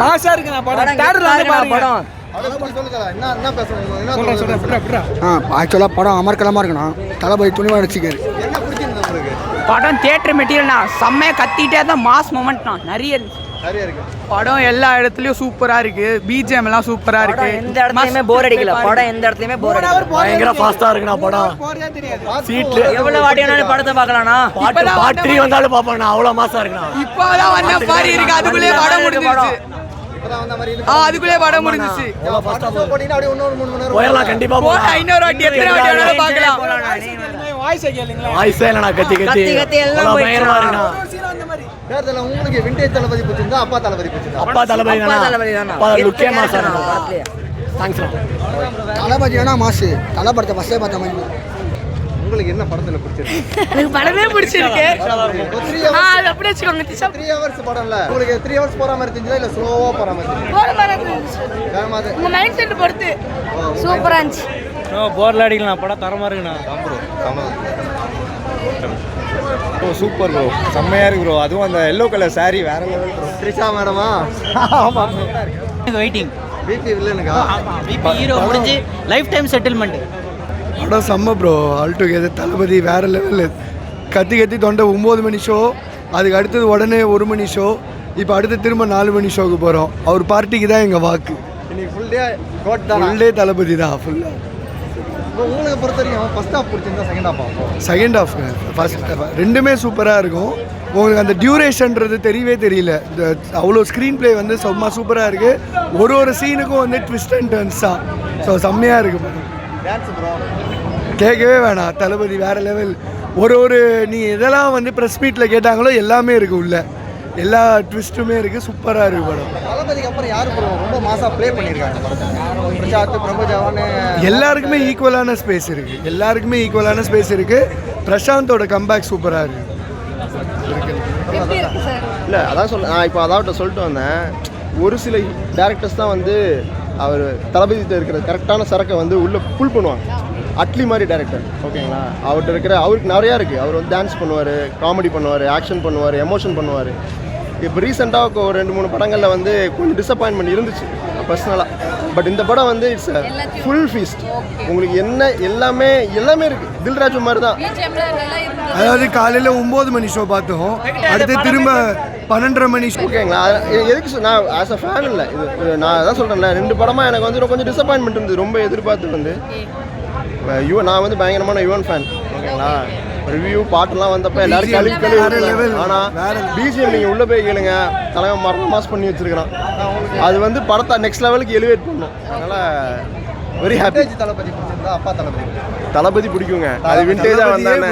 மாசா இருக்குண்ணா படம் படம் தேட்டர்ல வந்து படம் ஆக்சுவலாக படம் அமர்க்கலமாக இருக்கணும். தளபதி துணிவாக நடிச்சிக்காரு படம் தியேட்டர் மெட்டீரியல்னா செம்மையாக கத்திட்டே தான் மாஸ் நிறைய இருந்துச்சு. சரியா இருக்கு. படம் எல்லா இடத்துலயும் சூப்பரா இருக்கு. பிஜிஎம் எல்லாம் சூப்பரா இருக்கு. எந்த இடத்துலயுமே போர் அடிக்கல. படம் எந்த இடத்துலயுமே போர் அடிக்கல. பயங்கர ஃபாஸ்டா இருக்குண்ணா படம். சீட்ல எவ்வளவு வாட்டி வேணாலும் படத்தை பார்க்கலாம்னா பாட்டு பாட்டு வந்தாலும் பாப்பேன் அவ்வளவு மாசா இருக்குண்ணா. இப்பதான் வந்த மாதிரி இருக்கு அதுக்குள்ளே படம். முடிஞ்சிருச்சு இப்பதான் வந்த மாதிரி ஆ அதுக்குள்ளே படம் நேரம் போயிடலாம் கண்டிப்பா போடா, போகலாம். இன்னொரு வாட்டி எத்தனை வாட்டி வேணாலும் பார்க்கலாம். போலாம். வாய்ஸ் கேளுங்களேன் வாய்ஸே இல்லைண்ணா கத்தி கத்தி. கத்தி கத்தி எல்லாம் அவ்வளவு போயிடுச்சு. பயங்கரமா இருக்குண்ணா. தேர்தல உங்களுக்கு விண்டேஜ் தளபதி பிடிச்சிருந்தா அப்பா தளபதி பிடிச்சிருந்தா? அப்பா தளபதி அப்பா தளபதி தானா? அப்பா லுக்கே மாசா தளபதி வேணா மாசு. தலை படத்தை ஃபஸ்ட்டே பார்த்த மாதிரி. உங்களுக்கு என்ன படத்துல பிடிச்சிருக்கு? எனக்கு படமே பிடிச்சிருக்கு. த்ரீ ஆ, ஹவர்ஸ் அது அப்படியே வச்சுக்கோங்க திசா த்ரீ ஹவர்ஸ் படம்ல. உங்களுக்கு த்ரீ ஹவர்ஸ் போற மாதிரி தெரிஞ்சதா இல்ல ஸ்லோவா போற மாதிரி தெரிஞ்சதா? போற மாதிரி இருந்துச்சு. உங்க மைண்ட் செட் பொறுத்து. சூப்பரா இருந்துச்சு. போர்ல அடிக்கலாம் படம் தரமா இருக்குண்ணா ப்ரோ சூப்பர் ப்ரோ செம்மையா இருக்கு ப்ரோ அதுவும் அந்த எல்லோ கலர் saree வேற லெவல் ப்ரோ த்ரிஷா மேடமா வெயிட்டிங் பிபி வில்லனுக்கா இப்போ ஹீரோ முடிஞ்சு லைஃப் டைம் செட்டில்மெண்ட் படம் செம்ம ப்ரோ ஆல் டுகெதர் தளபதி வேற லெவலில் கத்தி கத்தி தொண்டை ஒம்பது மணி ஷோ அதுக்கு அடுத்தது உடனே ஒரு மணி ஷோ இப்போ அடுத்து திரும்ப நாலு மணி ஷோக்கு போகிறோம் அவர் பார்ட்டிக்கு தான் எங்கள் வாக்கு. ஃபுல் டே ஃபுல் டே தளபதி தான் ஃபுல்லாக உங்களுக்கு பொறுத்த வரைக்கும் ஃபர்ஸ்ட் ஹாஃப் பிடிச்சிருந்தா செகண்ட் ஹாஃப் ஆகும் செகண்ட் ஆஃப் ஃபர்ஸ்ட் ரெண்டுமே சூப்பராக இருக்கும். உங்களுக்கு அந்த டியூரேஷன்றது தெரியவே தெரியல. இந்த அவ்வளோ ஸ்க்ரீன் ப்ளே வந்து செம்ம சூப்பராக இருக்குது ஒரு ஒரு சீனுக்கும் வந்து ட்விஸ்ட் அண்ட் டர்ன்ஸ் தான் ஸோ செம்மையாக இருக்குது கேட்கவே வேணாம். தளபதி வேற லெவல் ஒரு ஒரு நீ எதெல்லாம் வந்து ப்ரெஸ் மீட்டில் கேட்டாங்களோ எல்லாமே இருக்குது உள்ள. எல்லா ட்விஸ்ட்டுமே இருக்குது சூப்பராக இருக்குது படம். தளபதிக்கு அப்புறம் யாரு ப்ரோ ரொம்ப மாசா ப்ளே பண்ணியிருக்காங்க எல்லாருக்குமே ஈக்குவலான ஸ்பேஸ் இருக்குது எல்லாருக்குமே ஈக்குவலான ஸ்பேஸ் இருக்குது பிரசாந்தோட கம்பேக் சூப்பராக இருக்குது இல்லை அதான் சொல்ல நான் இப்போ அதாவது சொல்லிட்டு வந்தேன். ஒரு சில டேரக்டர்ஸ் தான் வந்து அவர் தளபதிகிட்ட இருக்கிற கரெக்டான சரக்கை வந்து உள்ளே புல் பண்ணுவாங்க. அட்லி மாதிரி டேரக்டர் ஓகேங்களா? அவர்கிட்ட இருக்கிற அவருக்கு நிறையா இருக்குது அவர் வந்து டான்ஸ் பண்ணுவார் காமெடி பண்ணுவார் ஆக்ஷன் பண்ணுவார் எமோஷன் பண்ணுவார். இப்போ ரீசெண்டாக ஒரு ரெண்டு மூணு படங்களில் வந்து கொஞ்சம் டிசப்பாயின்மெண்ட் இருந்துச்சு. பர்சனலாக பட் இந்த படம் வந்து இட்ஸ் ஃபுல் ஃபீஸ்ட் உங்களுக்கு என்ன எல்லாமே எல்லாமே இருக்குது தில்ராஜு மாதிரி தான். அதாவது காலையில் ஒம்பது மணி ஷோ பார்த்தோம். அடுத்து திரும்ப பன்னெண்டரை மணி ஓகேங்களா? எதுக்கு சொ- நான் ஆஸ் அ ஃபேன் இல்லை. இது நான் அதான் சொல்கிறேன்ல ரெண்டு படமாக எனக்கு வந்து கொஞ்சம் டிசப்பாயின்மெண்ட் இருந்தது ரொம்ப எதிர்பார்த்து வந்து. யுவ நான் வந்து பயங்கரமான யுவன் ஃபேன் ஓகேங்களா? ரிவ்யூ பாட்டுலாம் வந்தப்ப எல்லாரும் கழுவி. கழுவி ஆனால் வேற பிஜிஎம் நீங்கள் உள்ளே போய் கேளுங்க. தலைவன் மரண மாஸ் பண்ணி வச்சிருக்கிறான். அது வந்து படத்தை நெக்ஸ்ட் லெவலுக்கு எலிவேட் பண்ணும். அதனால் வெரி ஹாப்பி தளபதி அப்பா தளபதி தளபதி பிடிக்குங்க. அது தளபதியே வந்தானே.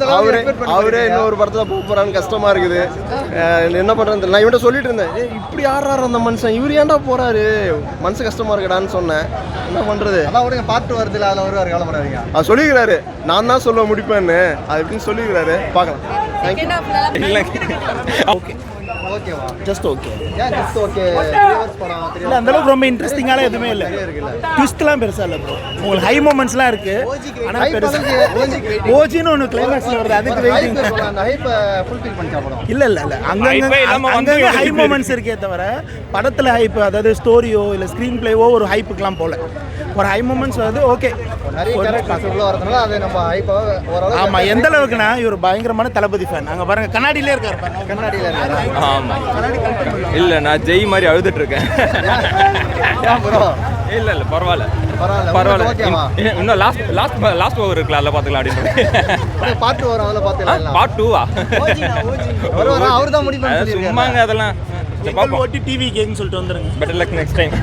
அவரே அவரே. இன்னொரு படத்துல போக போறான்னு கஷ்டமா இருக்குது. என்ன பண்றது நான் இவன்ட்ட சொல்லிட்டு இருந்தேன் "ஏய், இப்படி ஆடுறாரு அந்த மனுஷன். இவர் ஏன்டா போறாரு? மனசு கஷ்டமா இருக்கடான்னு சொன்னேன். என்ன பண்றது? அதான் விடுங்க பாட்டு வருதுல அதில் வருவார் கவலைப்படாதீங்க. அவர் சொல்லிக்கிறாரு. நான் தான் சொல்ல முடிப்பேன்னு. அது எப்படின்னு சொல்லிக்கிறாரு. பார்க்கலாம். ஓகேவா ஜஸ்ட் ஓகே ஏன் ஜஸ்ட் ஓகே படம் இல்ல அந்த அளவுக்கு ரொம்ப இன்ட்ரெஸ்டிங்கான எதுவுமே இல்ல. ட்விஸ்ட்லாம் பெருசா இல்ல ப்ரோ உங்களுக்கு ஹை மூமெண்ட்ஸ்லாம் இருக்கு. ஆனா Hype பெருசா ஓஜின்னு ஒன்று கிளைமேக்ஸ்ல வருது. அதுக்கு வெயிட்டிங் ஹைப்பை இல்ல இல்ல இல்ல. அங்கங்க அங்கங்க ஹை மூமெண்ட்ஸ் இருக்கே தவிர படத்துல ஹைப் அதாவது ஸ்டோரியோ இல்ல ஸ்கிரீன் பிளேவோ ஒரு ஹைப்புக்கெல்லாம் போல. ஒரு ஹை மூமெண்ட்ஸ் வந்து ஓகே நிறைய கேரக்டர்ஸ் உள்ள வரதுனால அது நம்ம ஹைப்பை ஓரளவு ஆமா எந்த அளவுக்குன்னா இவர் பயங்கரமான தளபதி ஃபேன் அங்க பாருங்க கண்ணாடியிலே இருக்காரு பாருங்க. கண்ணாடியில் இருக்காரா. ஆமாம் இல்லை நான் ஜெய் மாதிரி அழுதுட்டு இருக்கேன். இல்லை இல்லை பரவாயில்ல. பரவாயில்ல. இன்னும் லாஸ்ட் லாஸ்ட் லாஸ்ட் ஓவர் இருக்குல்ல அதில் பார்த்துக்கலாம் அப்படின்னு பாட்டு வரும் அதில் பார்த்துக்கலாம் பார்ட் டூவா அவர் தான் முடிவு பண்ணி சும்மாங்க அதெல்லாம். ஓட்டி டிவி கேக்குன்னு சொல்லிட்டு வந்துருங்க. Better luck next time